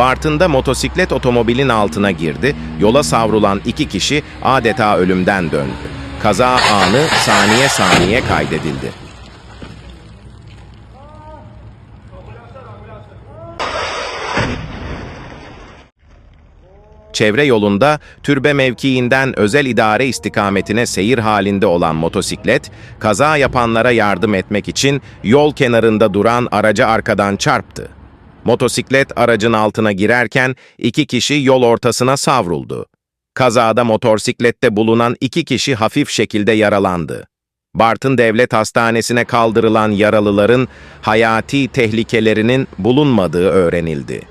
Bartın'da motosiklet otomobilin altına girdi, yola savrulan iki kişi adeta ölümden döndü. Kaza anı saniye saniye kaydedildi. Çevre yolunda türbe mevkiinden özel idare istikametine seyir halinde olan motosiklet, kaza yapanlara yardım etmek için yol kenarında duran araca arkadan çarptı. Motosiklet aracın altına girerken iki kişi yol ortasına savruldu. Kazada motosiklette bulunan iki kişi hafif şekilde yaralandı. Bartın Devlet Hastanesi'ne kaldırılan yaralıların hayati tehlikelerinin bulunmadığı öğrenildi.